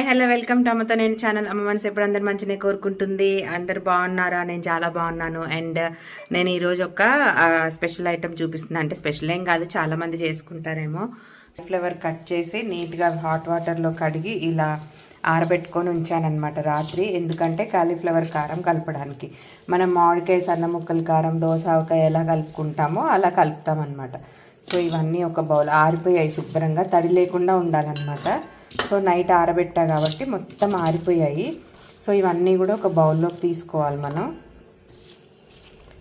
Hi hello welcome to అమ్మతో నేను channel. అమ్మ మనసు ఎప్పుడు అందరు మంచినే కోరుకుంటుంది. అందరు బాగున్నారా? నేను చాలా బాగున్నాను. అండ్ నేను ఈరోజు ఒక స్పెషల్ ఐటమ్ చూపిస్తున్నాను అంటే స్పెషల్ ఏం కాదు చాలామంది చేసుకుంటారేమో. ఫ్లేవర్ కట్ చేసి నీట్గా హాట్ వాటర్లో కడిగి ఇలా ఆరబెట్టుకొని ఉంచానన్నమాట రాత్రి. ఎందుకంటే కాలీఫ్లవర్ కారం కలపడానికి. మనం మామిడికాయ సన్న ముక్కల కారం దోసకాయ ఎలా కలుపుకుంటామో అలా కలుపుతామన్నమాట. సో ఇవన్నీ ఒక బౌల్ ఆరిపోయాయి శుభ్రంగా. తడి లేకుండా ఉండాలన్నమాట. సో నైట్ ఆరబెట్టా కాబట్టి మొత్తం ఆరిపోయాయి. సో ఇవన్నీ కూడా ఒక బౌల్లోకి తీసుకోవాలి మనం.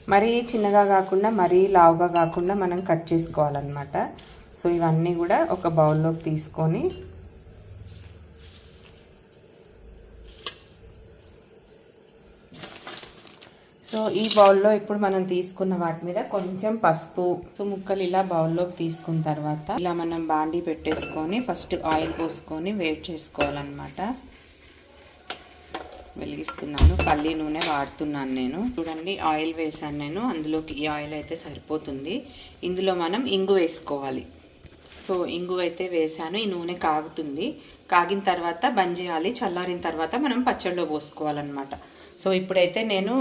మరీ చిన్నగా కాకుండా మరీ లావుగా కాకుండా మనం కట్ చేసుకోవాలన్నమాట. సో ఇవన్నీ కూడా ఒక బౌల్లోకి తీసుకొని సో ఈ బౌల్లో ఇప్పుడు మనం తీసుకున్న వాటి మీద కొంచెం పసుపు ముక్కలు ఇలా బౌల్లోకి తీసుకున్న తర్వాత ఇలా మనం బాండీ పెట్టేసుకొని ఫస్ట్ ఆయిల్ పోసుకొని వేట్ చేసుకోవాలన్నమాట. వెలిగిస్తున్నాను. పల్లి నూనె వాడుతున్నాను నేను. చూడండి ఆయిల్ వేసాను నేను. అందులోకి ఈ ఆయిల్ అయితే సరిపోతుంది. ఇందులో మనం ఇంగు వేసుకోవాలి. సో ఇంగు అయితే వేసాను ఈ నూనె కాగుతుంది. కాగిన తర్వాత బంద్ చేయాలి చల్లారిన తర్వాత మనం పచ్చడిలో పోసుకోవాలన్నమాట. సో ఇప్పుడైతే నేను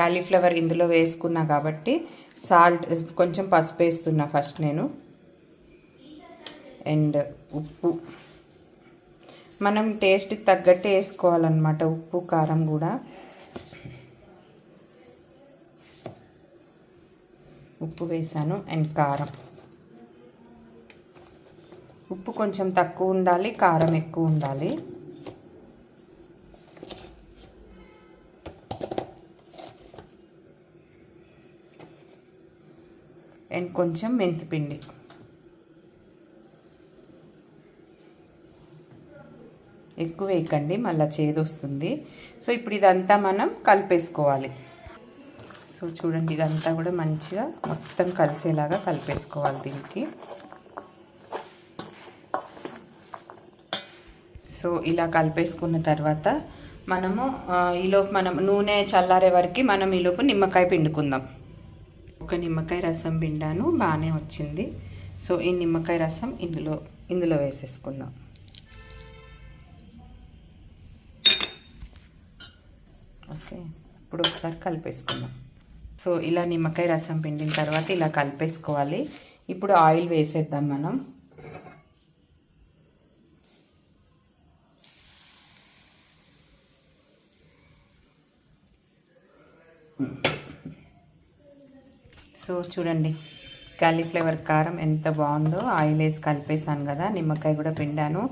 కాలీఫ్లవర్ ఇందులో వేసుకున్నా కాబట్టి సాల్ట్ కొంచెం పసుపు వేస్తున్నా ఫస్ట్ నేను. అండ్ ఉప్పు. మనం టేస్ట్కి తగ్గట్టు వేసుకోవాలన్నమాట ఉప్పు కారం కూడా. ఉప్పు వేసాను అండ్ కారం. ఉప్పు కొంచెం తక్కువ ఉండాలి కారం ఎక్కువ ఉండాలి. అండ్ కొంచెం మెంతిపిండి. ఎక్కువ వేయకండి మళ్ళీ చేదు వస్తుంది. సో ఇప్పుడు ఇదంతా మనం కలిపేసుకోవాలి. సో చూడండి ఇదంతా కూడా మంచిగా మొత్తం కలిసేలాగా కలిపేసుకోవాలి దీనికి. సో ఇలా కలిపేసుకున్న తర్వాత మనము ఈలోపు మనం నూనె చల్లారే వరకు మనం ఈలోపు నిమ్మకాయ పిండుకుందాం. ఒక నిమ్మకాయ రసం పిండాను బాగానే వచ్చింది. సో ఈ నిమ్మకాయ రసం ఇందులో ఇందులో వేసేసుకుందాం. ఓకే ఇప్పుడు ఒకసారి కలిపేసుకుందాం. సో ఇలా నిమ్మకాయ రసం పిండిన తర్వాత ఇలా కలిపేసుకోవాలి. ఇప్పుడు ఆయిల్ వేసేద్దాం మనం. సో చూడండి కాలీఫ్లవర్ కారం ఎంత బాగుందో ఆయిల్ వేసి కలిపేసాను కదా నిమ్మకాయ కూడా పిండాను.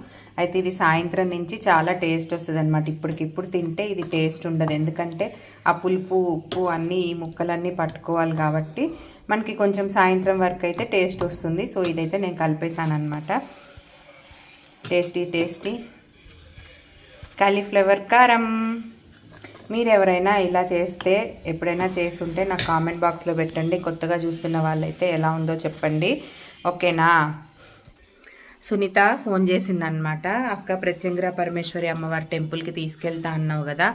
అయితే ఇది సాయంత్రం నుంచి చాలా టేస్ట్ వస్తుంది అనమాట ఇప్పటికిప్పుడు తింటే ఇది టేస్ట్ ఉండదు. ఎందుకంటే ఆ పులుపు ఉప్పు అన్నీ ఈ ముక్కలన్నీ పట్టుకోవాలి కాబట్టి మనకి కొంచెం సాయంత్రం వరకు అయితే టేస్ట్ వస్తుంది. సో ఇదైతే నేను కలిపేసాను అనమాట టేస్టీ టేస్టీ. కాలీఫ్లవర్ కారం. మీరు ఎవరైనా ఇలా చేస్తే ఎప్పుడైనా చేస్తుంటే నాకు కామెంట్ బాక్స్లో పెట్టండి. కొత్తగా చూస్తున్న వాళ్ళైతే ఎలా ఉందో చెప్పండి. ఓకేనా? సునీత ఫోన్ చేసిందనమాట అక్క ప్రత్యంగర పరమేశ్వరి అమ్మవారి టెంపుల్కి తీసుకెళ్తా అన్నావు కదా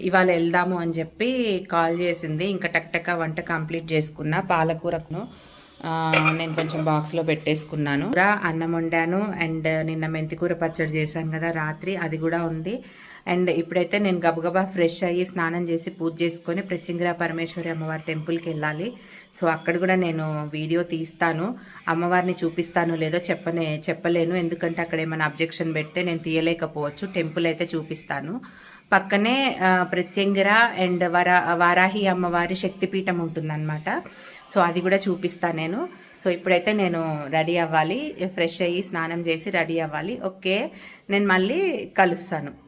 ఇవాళ వెళ్దాము అని చెప్పి కాల్ చేసింది. ఇంకా టక్ వంట కంప్లీట్ చేసుకున్నా. పాలకూరను నేను కొంచెం బాక్స్లో పెట్టేసుకున్నాను. అన్నం వండాను. అండ్ నిన్న మెంతికూర పచ్చడి చేశాను కదా రాత్రి అది కూడా ఉంది. అండ్ ఇప్పుడైతే నేను గబగబా ఫ్రెష్ అయ్యి స్నానం చేసి పూజ చేసుకొని ప్రత్యంగిరా పరమేశ్వరి అమ్మవారి టెంపుల్కి వెళ్ళాలి. సో అక్కడ కూడా నేను వీడియో తీస్తాను. అమ్మవారిని చూపిస్తాను లేదో చెప్పనే చెప్పలేను. ఎందుకంటే అక్కడ ఏమైనా అబ్జెక్షన్ పెడితే నేను తీయలేకపోవచ్చు. టెంపుల్ అయితే చూపిస్తాను. పక్కనే ప్రత్యంగిర అండ్ వరా వారాహి అమ్మవారి శక్తిపీఠం ఉంటుందన్నమాట. సో అది కూడా చూపిస్తాను నేను. సో ఇప్పుడైతే నేను రెడీ అవ్వాలి. ఫ్రెష్ అయ్యి స్నానం చేసి రెడీ అవ్వాలి. ఓకే. నేను మళ్ళీ కలుస్తాను.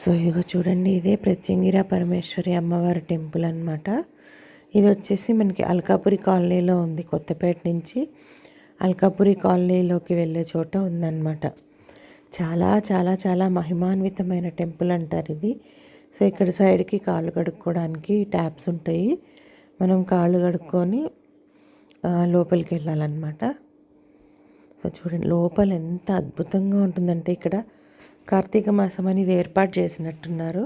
సో ఇదిగో చూడండి ఇదే ప్రత్యంగిర పరమేశ్వరి అమ్మవారి టెంపుల్ అనమాట ఇది వచ్చేసి మనకి అల్కాపురి కాలనీలో ఉంది కొత్తపేట నుంచి అల్కాపురి కాలనీలోకి వెళ్ళే చోట ఉందన్నమాట. చాలా చాలా చాలా మహిమాన్వితమైన టెంపుల్ అంటారు ఇది. సో ఇక్కడ సైడ్కి కాళ్ళు కడుక్కోవడానికి ట్యాప్స్ ఉంటాయి. మనం కాళ్ళు కడుక్కొని లోపలికి వెళ్ళాలన్నమాట. సో చూడండి లోపల ఎంత అద్భుతంగా ఉంటుందంటే ఇక్కడ కార్తీక మాసం అనేది ఏర్పాటు చేసినట్టున్నారు.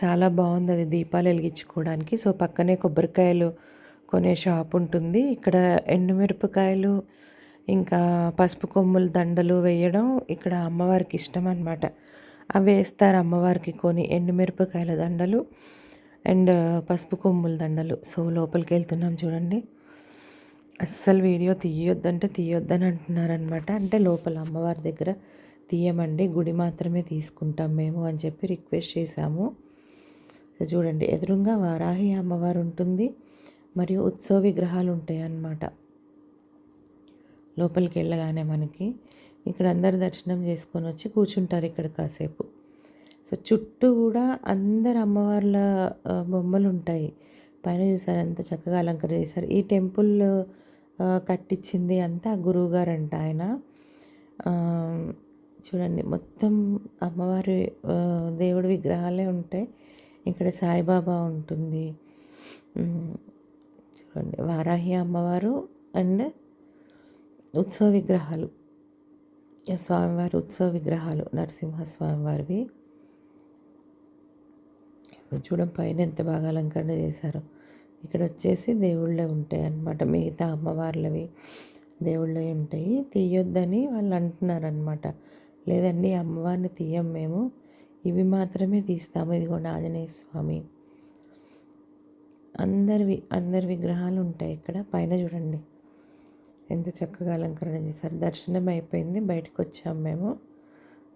చాలా బాగుంది అది దీపాలు వెలిగించుకోవడానికి. సో పక్కనే కొబ్బరికాయలు కొనే షాప్ ఉంటుంది. ఇక్కడ ఎండుమిరపకాయలు ఇంకా పసుపు కొమ్ములు దండలు వేయడం ఇక్కడ అమ్మవారికి ఇష్టం అన్నమాట అవి వేస్తారు అమ్మవారికి కొని ఎండుమిరపకాయల దండలు అండ్ పసుపు కొమ్ముల దండలు. సో లోపలికి వెళ్తున్నాం చూడండి. అస్సలు వీడియో తీయొద్దంటే తీయొద్దని అంటున్నారనమాట అంటే లోపల అమ్మవారి దగ్గర తీయమండి గుడి మాత్రమే తీసుకుంటాం మేము అని చెప్పి రిక్వెస్ట్ చేశాము. సో చూడండి ఎదురుగా వారాహి అమ్మవారు ఉంటుంది మరియు ఉత్సవ విగ్రహాలు ఉంటాయి అన్నమాట లోపలికి వెళ్ళగానే మనకి ఇక్కడ అందరు దర్శనం చేసుకొని వచ్చి కూర్చుంటారు ఇక్కడ కాసేపు. సో చుట్టూ కూడా అందరు అమ్మవార్ల బొమ్మలు ఉంటాయి. పైన చూసారు ఎంత చక్కగా అలంకరణ చేశారు. ఈ టెంపుల్ కట్టించింది అంతా గురువుగారంట ఆయన. చూడండి మొత్తం అమ్మవారి దేవుడి విగ్రహాలే ఉంటాయి ఇక్కడ సాయిబాబా ఉంటుంది. చూడండి వారాహి అమ్మవారు అండ్ ఉత్సవ విగ్రహాలు. స్వామివారి ఉత్సవ విగ్రహాలు నరసింహస్వామివారివి. చూడం పైన ఎంత బాగా అలంకరణ చేశారో. ఇక్కడ వచ్చేసి దేవుళ్ళే ఉంటాయి అన్నమాట మిగతా అమ్మవార్లవి దేవుళ్ళే ఉంటాయి. తీయొద్దని వాళ్ళు అంటున్నారు అనమాట లేదండి అమ్మవారిని తీయం మేము. ఇవి మాత్రమే తీస్తాము. ఇదిగోండి ఆంజనేయ స్వామి. అందరివి అందరి విగ్రహాలు ఉంటాయి ఇక్కడ. పైన చూడండి. ఎంత చక్కగా అలంకరణ చేశారు. దర్శనం అయిపోయింది. బయటకు వచ్చాము మేము.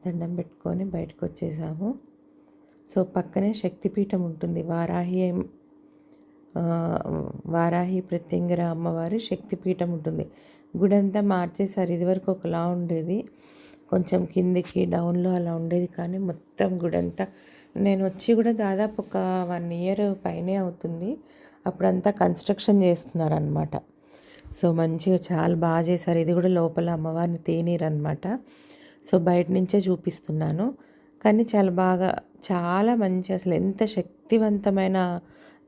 దండం పెట్టుకొని బయటకు వచ్చేసాము సో పక్కనే శక్తిపీఠం ఉంటుంది. వారాహి వారాహి ప్రత్యంగర అమ్మవారి శక్తిపీఠం ఉంటుంది. గుడంతా మార్చేసారు ఇదివరకు ఒకలా ఉండేది. కొంచెం కిందికి డౌన్లో అలా ఉండేది. కానీ మొత్తం గుడంతా అంతా నేను వచ్చి కూడా దాదాపు ఒక వన్ ఇయర్ పైనే అవుతుంది. అప్పుడంతా కన్స్ట్రక్షన్ చేస్తున్నారు అనమాట సో మంచిగా చాలా బాగా చేశారు. ఇది కూడా లోపల అమ్మవారిని తేనీరనమాట సో బయట నుంచే చూపిస్తున్నాను. కానీ చాలా బాగా చాలా మంచి అసలు ఎంత శక్తివంతమైన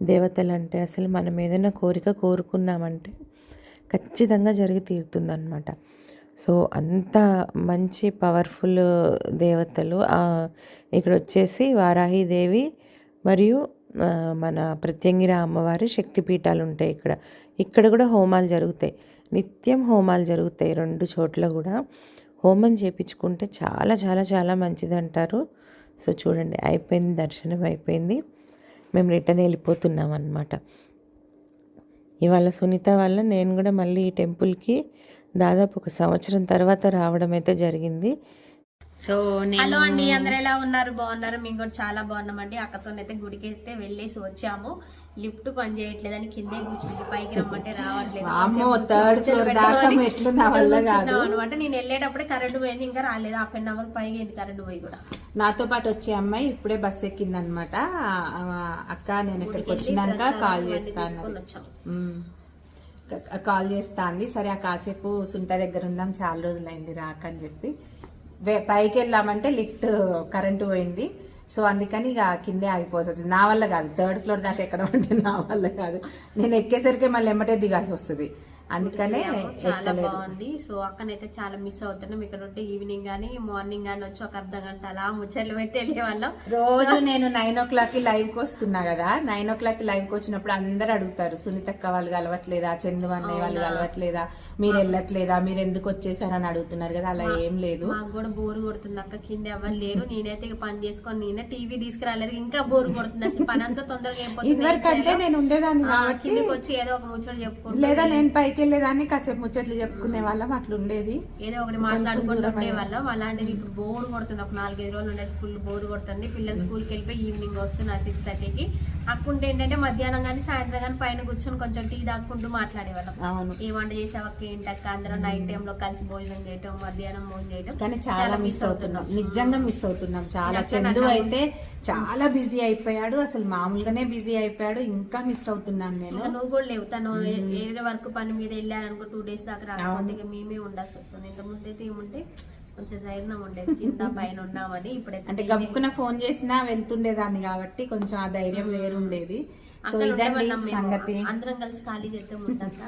దేవతలు అంటే అసలు మనం ఏదైనా కోరిక కోరుకున్నామంటే ఖచ్చితంగా జరిగి తీరుతుందన్నమాట. సో అంత మంచి పవర్ఫుల్ దేవతలు ఇక్కడ వచ్చేసి వారాహిదేవి మరియు మన ప్రత్యంగిర అమ్మవారి శక్తిపీఠాలు ఉంటాయి ఇక్కడ. ఇక్కడ కూడా హోమాలు జరుగుతాయి. నిత్యం హోమాలు జరుగుతాయి రెండు చోట్ల కూడా. హోమం చేపించుకుంటే చాలా చాలా చాలా మంచిది అంటారు సో చూడండి అయిపోయింది దర్శనం అయిపోయింది. మేము రిటర్న్ వెళ్ళిపోతున్నాం అనమాట ఇవాళ సునీత వల్ల నేను కూడా మళ్ళీ ఈ టెంపుల్కి దాదాపు ఒక సంవత్సరం తర్వాత రావడం అయితే జరిగింది. సో హలో అండి అందరు ఎలా ఉన్నారు? బాగున్నారు? మేము కూడా చాలా బాగున్నామండి. అక్కతోనైతే గుడికి అయితే వెళ్ళేసి వచ్చాము. లిఫ్ట్ పని చేయట్లేదని కిందే కూర్చుంది. పైకి రమ్మంటే రావట్లేదు. అమ్మో థర్డ్ ఫ్లోర్ దాకా మెట్లు నా వల్ల కాదు. అనమాట నేను వెళ్ళేటప్పుడే కరెంట్ పోయింది ఇంకా రాలేదు. హాఫ్ అన్ అవర్ పైగా అయింది కరెంట్ పోయి కూడా. నాతో పాటు వచ్చే అమ్మాయి ఇప్పుడే బస్ ఎక్కిందనమాట అక్క నేను ఇక్కడికి వచ్చినాక కాల్ చేస్తాను తీసుకొని వచ్చాం మ్మ్. క- కాల్ చేస్తా అంది. సరే ఆ కాసేపు సుంత దగ్గర ఉందాం చాలా రోజులైంది రాక అని చెప్పి. పైకి వెళ్ళామంటే లిఫ్ట్ కరెంటు పోయింది. సో అందుకని ఇక కిందే ఆగిపోతుంది. నా వల్ల కాదు. థర్డ్ ఫ్లోర్ దాకా ఎక్కడం అంటే నా వల్ల కాదు. నేను ఎక్కేసరికి మళ్ళీ ఎమ్మటే దిగాల్సి వస్తుంది. అందుకనే చాలా బాగుంది. సో అక్కనైతే చాలా మిస్ అవుతున్నాం. ఇక్కడ ఉంటే ఈవినింగ్ గానీ మార్నింగ్ గానీ వచ్చి ఒక అర్ధ గంట అలా ముచ్చట్లు పెట్టి వెళ్ళే వాళ్ళం రోజు నేను నైన్ ఓ క్లాక్కి లైవ్కి వస్తున్నా కదా నైన్ ఓ క్లాక్కి లైవ్కి వచ్చినప్పుడు అందరు అడుగుతారు సునీతక్క వాళ్ళు కలవట్లేదా? చందు అన్నయ్య వాళ్ళు కలవట్లేదా? మీరు వెళ్ళట్లేదా? మీరు ఎందుకు వచ్చేసారని అడుగుతున్నారు కదా. అలా ఏం లేదు. మాకు కూడా బోరు కొడుతుంది అక్క. కింద ఎవరు లేరు. నేనైతే ఇక పని చేసుకొని నేనే టీవీ తీసుకురాలేదు. ఇంకా బోరు కొడుతుంది అసలు. పని అంతా తొందరగా అయిపోతుంది. నేను ఉండేదాన్ని కిందకి వచ్చి ఏదో ఒక ముచ్చట చెప్పుకుంటూ లేదా నేను పైకి వెళ్ళేదాన్ని కాసేపు ముచ్చట్లు చెప్పుకునే వాళ్ళం అట్లా ఉండేది ఏదో ఒకటి మాట్లాడుకుంటూ ఉండే వాళ్ళం. అలాంటిది ఇప్పుడు బోర్ కొడుతుంది. ఒక నాలుగైదు రోజులు ఉండేది ఫుల్ బోర్ కొడుతుంది. పిల్లలు స్కూల్కి వెళ్ళిపోయి ఈవినింగ్ వస్తున్నారు సిక్స్ థర్టీకి అక్కుంటే ఏంటంటే మధ్యాహ్నం కానీ సాయంత్రం కానీ పైన కూర్చొని కొంచెం టీ తాక్కుంటూ మాట్లాడేవాళ్ళం ఏ వంట చేసావక్క ఏంటక్క? అందరం నైట్ టైంలో కలిసి భోజనం చేయటం మధ్యాహ్నం భోజనం చేయటం కానీ చాలా మిస్ అవుతున్నాం. నిజంగా మిస్ అవుతున్నాం. చాలా చందు అయితే చాలా బిజీ అయిపోయాడు. అసలు మామూలుగానే బిజీ అయిపోయాడు. ఇంకా మిస్ అవుతున్నాను నేను. నువ్వు కూడా లేవు. తను ఏదో వర్క్ పని మీద వెళ్ళారనుకో టూ డేస్ దాకా రాకపోతే ఇక మేమే ఉండాల్సి వస్తుంది. ఇంకా ముందైతే ఏముంటే కొంచెం ధైర్యం ఉండేది. కింద పైన ఉన్నామని ఇప్పుడైతే అంటే గబుక్కున ఫోన్ చేసినా వెళ్తుండేదాన్ని కాబట్టి కొంచెం ఆ ధైర్యం వేరుండేది. సో. సంగతి. అందరం కలిసి ఖాళీ చేస్తే ఉందంట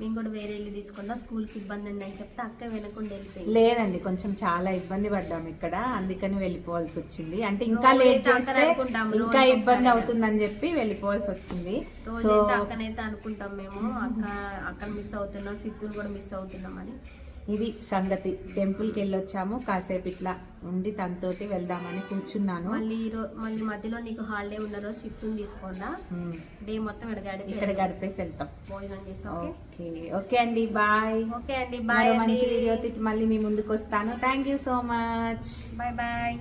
మేము కూడా వేరే ఇల్లు తీసుకున్నా స్కూల్కి ఇబ్బంది ఉందని చెప్తే అక్క వెనకుండా వెళ్ళిపోయింది. లేదండి కొంచెం చాలా ఇబ్బంది పడ్డాం ఇక్కడ అందుకని వెళ్ళిపోవాల్సి వచ్చింది. అంటే ఇంకా రోజు లేట్ చేస్తే రోజు ఇంకా ఇబ్బంది అవుతుందని చెప్పి వెళ్ళిపోవాల్సి వచ్చింది. సో రోజైతే అక్కనైతే అనుకుంటాం మేము అక్క అక్కడ మిస్ అవుతున్నాం సిద్ధులు కూడా మిస్ అవుతున్నాం అని. ఇది సంగతి. టెంపుల్కి వెళ్ళొచ్చాము కాసేపు ఇట్లా ఉండి తనతోటి వెళ్దామని కూర్చున్నాను. మళ్ళీ ఈ రో- మళ్ళీ మధ్యలో నీకు హాలిడే ఉన్న రోజు సిక్కుని తీసుకోండా? ఉమ్, డే మొత్తం ఇక్కడ గడిపి ఇక్కడ గడిపేసి వెళ్తాం. భోజనం చేసి ఓకే? ఓకే. ఓకే అండి. బాయ్. ఓకే అండి. బాయ్ మరో మంచి వీడియో మళ్ళీ మీ ముందుకు వస్తాను thank you so much bye bye.